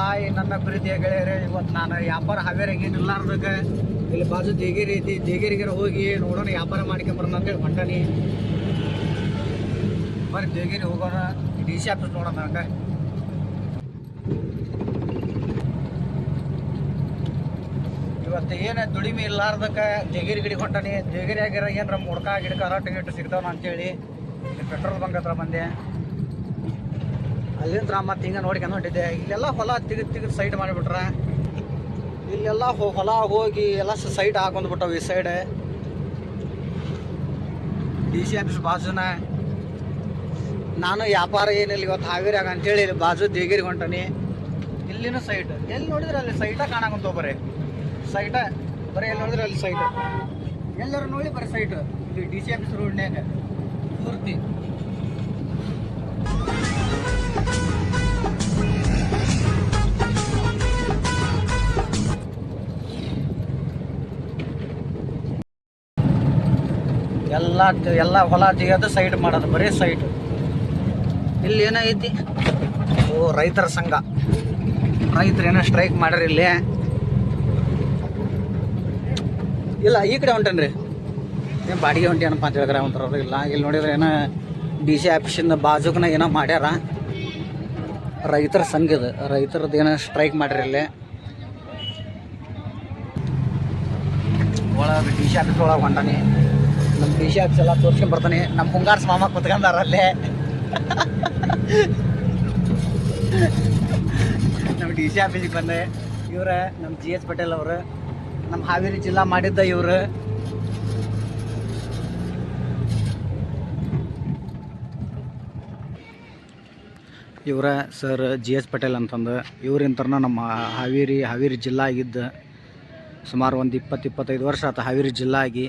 Hi ನನ್ನ ಪ್ರೀತಿಯ ಗೆಳೆಯರೇ, ಇವತ್ತು ನಾನು ವ್ಯಾಪಾರ ಹಾವೇರಿಗೆ ನಿಲ್ಲಾರ್ದಕ್ಕೆ ಇಲ್ಲಿ ಬಾಜು ದೇಗೇರಿ ಐತಿ. ದೇಗಿರಿಗಿರ ಹೋಗಿ ನೋಡೋಣ, ವ್ಯಾಪಾರ ಮಾಡ್ಕೊಂಬರೋಣ ಅಂತೇಳಿ ಹೊಂಟಾನಿ. ಬರೀ ದೇಗೇರಿ ಹೋಗೋಣ ಡಿ ಸಿ ಆಫೀಸ್ ನೋಡೋಣ ಹಂಗೆ. ಇವತ್ತು ಏನು ದುಡಿಮೆ ಇಲ್ಲಾರ್ದಕ್ಕೆ ದೇಗಿರಿ ಗಿಡಿ ಹೊಂಟಾನಿ. ದೇಗಿರಿ ಆಗಿರ ಏನಾರ ಮುಡ್ಕ ಗಿಡಕ ಅರಾಟ ಗಿಟ್ಟು ಸಿಗ್ತಾವ ಅಂತೇಳಿ. ಪೆಟ್ರೋಲ್ ಬಂಕ್ ಹತ್ರ ಬಂದೆ. ಅಲ್ಲಿಂದ ಮತ್ತೆ ಹಿಂಗೆ ನೋಡ್ಕೊಂಡು ಹೊಂಟಿದ್ದೆ. ಇಲ್ಲೆಲ್ಲ ಹೊಲ ತಿಗಿದ್ ತಿಗಿದ್ ಸೈಡ್ ಮಾಡಿಬಿಟ್ರ. ಇಲ್ಲೆಲ್ಲ ಹೊಲ ಹೋಗಿ ಎಲ್ಲ ಸೈಡ್ ಹಾಕೊಂಡ್ಬಿಟ್ಟವು ಈ ಸೈಡ್ ಡಿ ಸಿ ಆಫೀಸ್ ಬಾಜುನ. ನಾನು ವ್ಯಾಪಾರ ಏನಿಲ್ಲ ಇವತ್ತು ಹಾವೇರಿಯಾಗ ಅಂತೇಳಿ ಇಲ್ಲಿ ಬಾಜು ದೇಗಿರಿ ಹೊಂಟನಿ. ಇಲ್ಲಿನೂ ಸೈಟ್ ಎಲ್ಲಿ ನೋಡಿದ್ರೆ ಅಲ್ಲಿ ಸೈಟ ಕಾಣಕಂತ ಬರೀ? ಸೈಟ ಬರೀ ಎಲ್ಲಿ ನೋಡಿದ್ರೆ ಅಲ್ಲಿ ಸೈಟ್ ಎಲ್ಲರೂ ನೋಡಿ ಬರೀ ಸೈಟ್ ಇಲ್ಲಿ ಡಿ ಸಿ ಆಫೀಸ್ ರೋಡ್ನ್ಯಾಗ ಪೂರ್ತಿ. ಎಲ್ಲ ಎಲ್ಲ ಹೊಲ ತೆಗೆಯೋದು ಸೈಡ್ ಮಾಡೋದು, ಬರೀ ಸೈಡ್ ಇಲ್ಲಿ ಏನೈತಿ ಓ, ರೈತರ ಸಂಘ. ರೈತರು ಏನೋ ಸ್ಟ್ರೈಕ್ ಮಾಡ್ರಿ ಇಲ್ಲಿ? ಇಲ್ಲ, ಈ ಕಡೆ ಹೊಂಟೇನ್ರಿ. ಏನು ಬಾಡಿಗೆ ಹೊಂಟಿ ಏನಪ್ಪ ಅಂತ ಹೇಳಿದ್ರೆ ಒಂಥರ ಇಲ್ಲ. ಇಲ್ಲಿ ನೋಡಿದ್ರೆ ಏನೋ ಡಿ ಸಿ ಆಫೀಸಿಂದ ಬಾಜುಕನ ಏನೋ ಮಾಡ್ಯಾರ. ರೈತರ ಸಂಘ ಇದು. ರೈತರದ್ದು ಏನೋ ಸ್ಟ್ರೈಕ್ ಮಾಡ್ರಿ ಇಲ್ಲಿ. ಒಳಗೆ ಡಿ ಸಿ ಆಫೀಸ್ ಒಳಗೆ ಹೊಂಟಾನಿ. ನಮ್ಮ ಡಿ ಸಿ ಆಫೀಸ್ ಎಲ್ಲ ತೋರ್ಸ್ಕೊಂಡ್ ಬರ್ತಾನೆ. ನಮ್ಮ ಹುಂಗಾರ್ ಮಾಮ ಕುತ್ಕೊಂಡಾರ ಅಲ್ಲೇ ನಮ್ಮ ಡಿ ಸಿ ಆಫೀಸಿಗೆ ಬಂದೆ. ಇವ್ರ ನಮ್ಮ ಜಿ ಎಸ್ ಪಟೇಲ್ ಅವರು ನಮ್ಮ ಹಾವೇರಿ ಜಿಲ್ಲಾ ಮಾಡಿದ್ದ ಇವರು. ಇವರ, ಸರ್ ಜಿ ಎಸ್ ಪಟೇಲ್ ಅಂತಂದು. ಇವ್ರಿಂತರ್ನ ನಮ್ಮ ಹಾವೇರಿ ಹಾವೇರಿ ಜಿಲ್ಲಾ ಆಗಿದ್ದ ಸುಮಾರು ಒಂದು ಇಪ್ಪತ್ತು, ಇಪ್ಪತ್ತೈದು ವರ್ಷ ಆತ ಹಾವೇರಿ ಜಿಲ್ಲಾ ಆಗಿ.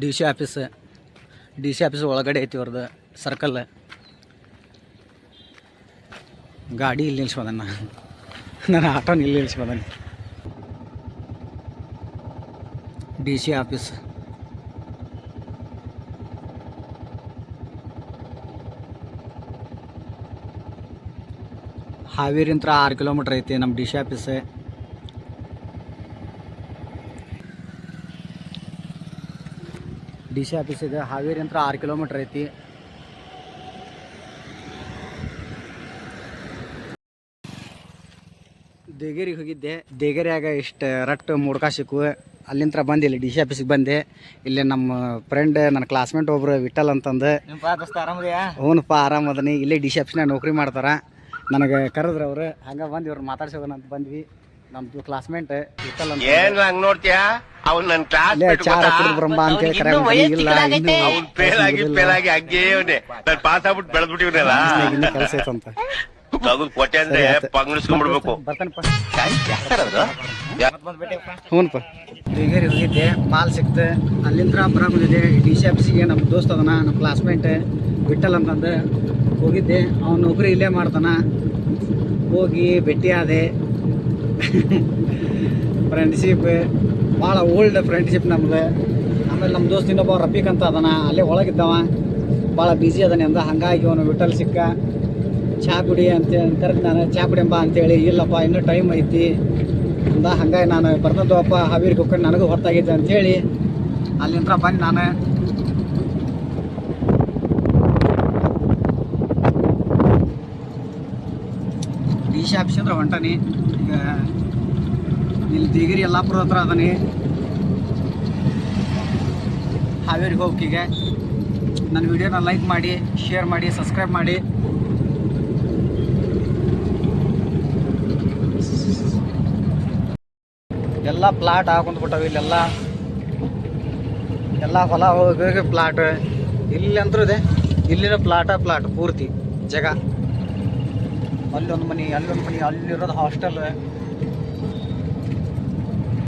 D C office D C office ಒಳಗಡೆ ಐತಿ ಅವ್ರದ್ದು ಸರ್ಕಲ್ ಗಾಡಿ ಇಲ್ಲಿ ನಿಲ್ಸ್ಬೋದನ್ನ ನನ್ನ ಆಟೋನ ಇಲ್ಲಿ ನಿಲ್ಸ್ಬೋದನ್ನ ಡಿ ಸಿ ಆಫೀಸ್ ಹಾವೇರಿಂತ್ರ ಆರು ಕಿಲೋಮೀಟ್ರ್ ಐತಿ ನಮ್ಮ D C office D C office ಇದೆ. ಅಂತ ಆರು ಕಿಲೋಮೀಟ್ರ್ ಐತಿ. ದೇಗೇರಿಗೆ ಹೋಗಿದ್ದೆ. ದೇಗೇರಿಯಾಗ ಇಷ್ಟು ರಟ್ಟು ಮೂಡ್ಕ ಸಿಕ್ಕು. ಅಲ್ಲಿಂತ್ರ ಬಂದು ಇಲ್ಲಿ ಡಿ ಸಿ ಆಫೀಸಿಗೆ ಬಂದೆ. ಇಲ್ಲಿ ನಮ್ಮ ಫ್ರೆಂಡ್ ನನ್ನ ಕ್ಲಾಸ್ಮೇಟ್ ಒಬ್ರು ವಿಠಲ್ ಅಂತಂದು. ಹ್ಞೂನಪ್ಪ ಆರಾಮದನಿ ಇಲ್ಲೇ ಡಿ ಸಿ ಆಫೀಸ್ನಾಗ ನೌಕರಿ ಮಾಡ್ತಾರ. ನನಗೆ ಕರೆದ್ರು ಅವರು ಹಂಗೆ ಬಂದು ಇವ್ರು ಮಾತಾಡ್ಸೋದನ್ನ ಅಂತ ಬಂದ್ವಿ. ನಮ್ಮದು ಕ್ಲಾಸ್ಮೇಟ್ ಏನ್ ಹಂಗ್ ನೋಡ್ತೀಯ? ಅವ್ನ್ ನನ್ ಕ್ಲಾಸ್ ಚಾರ ಬ್ರಹ್ಮ ಅಂತ ಅಂತೇಳಿ ಕರೆ ಇಲ್ಲ ಇನ್ನೂ ಅವ್ನ್ ಫೇಲ್ ಆಗಿ ಫೇಲ್ ಆಗಿ ಹಂಗೇ ಅವನೇ ನಾನ್ ಪಾಸ್ ಆಗ್ಬಿಟ್ಟು ಬೆಳೆದ್ಬಿಟ್ಟಿವ್ನಲ್ಲ. ಇನ್ನೂ ಕೆಲಸ ಅಂತ. ತಗದ್ ಕೊಟ್ಟೆ ಅಂದ್ರೆ. ಪಂಗಡಿಸ್ಕೊಂಡ್ಬಿಡ್ಬೇಕು ಬರ್ತಾನಪ್ಪ ಹ್ಞೂನಪ್ಪ ಹೋಗಿದ್ದೆ ಮಾಲ್ ಸಿಕ್ತು. ಅಲ್ಲಿಂದ ಬರಾಕೊಂಡಿದ್ದೆ ಡಿ ಸಿ ಆಫೀಸಿಗೆ ನಮ್ಮ ದೋಸ್ತ ಅದನ ನಮ್ಮ ಕ್ಲಾಸ್ಮೇಟ್ ಬಿಟ್ಟಲ್ ಅಂತಂದು ಹೋಗಿದ್ದೆ. ಅವ್ನು ನೌಕರಿ ಇಲ್ಲೇ ಮಾಡ್ತಾನ. ಹೋಗಿ ಭೇಟಿ ಆದೆ. ಫ್ರೆಂಡ್ಶಿಪ್ ಭಾಳ ಓಲ್ಡ್ ಫ್ರೆಂಡ್ಶಿಪ್ ನಮ್ದು. ಆಮೇಲೆ ನಮ್ಮ ದೋಸ್ತ ಇನ್ನೊಬ್ಬ ರಫೀಕ್ ಅಂತ ಅದಾನ, ಅಲ್ಲೇ ಒಳಗಿದ್ದವ. ಭಾಳ ಬ್ಯುಸಿ ಅದಾನೆ ಅಂದ. ಹಾಗಾಗಿ ಅವನು ವಿಟಲ್ ಸಿಕ್ಕ. ಚಹಾ ಕುಡಿ ಅಂತ ಕರೆದು ನಾನು ಚಹಾ ಕುಡಿಯಂಬ ಅಂತೇಳಿ ಇಲ್ಲಪ್ಪ, ಇನ್ನೂ ಟೈಮ್ ಐತಿ. ಅಂದ. ಹಂಗಾಗಿ ನಾನು ಬರ್ತದಪ್ಪ ಹಾವೇರಿಗೆ ಹೋಗ್ಕೊಂಡು ನನಗೂ ಹೊರತಾಗಿದ್ದೆ ಅಂತೇಳಿ ಅಲ್ಲಿಂದ ಬಂದು ನಾನು ಡಿ ಸಿ ಆಫೀಸ್ ಅಂದ್ರೆ ಹೊಂಟಾನಿ ಇಲ್ಲಿ ದಿಗಿರಿ ಯಲ್ಲಾಪುರ ಹತ್ರ ಅದನಿ. ಹಾವೇರಿಗೆ ಹೋಗ್ಕಿಗೆ. ನನ್ನ ವಿಡಿಯೋನ ಲೈಕ್ ಮಾಡಿ ಶೇರ್ ಮಾಡಿ ಸಬ್ಸ್ಕ್ರೈಬ್ ಮಾಡಿ. ಎಲ್ಲ ಪ್ಲಾಟ್ ಹಾಕೊಂಡ್ಬಿಟ್ಟವು ಇಲ್ಲೆಲ್ಲ. ಎಲ್ಲ ಹೊಲ ಹೋಗಿ ಪ್ಲಾಟ್ ಇಲ್ಲಿ ಅಂತೂ ಇದೆ. ಇಲ್ಲಿನ ಪ್ಲಾಟ ಪ್ಲಾಟ್ ಪೂರ್ತಿ ಜಾಗ. ಅಲ್ಲೊಂದು ಮನೆ ಅಲ್ಲೊಂದು ಮನೆ ಅಲ್ಲಿರೋದು ಹಾಸ್ಟೆಲ್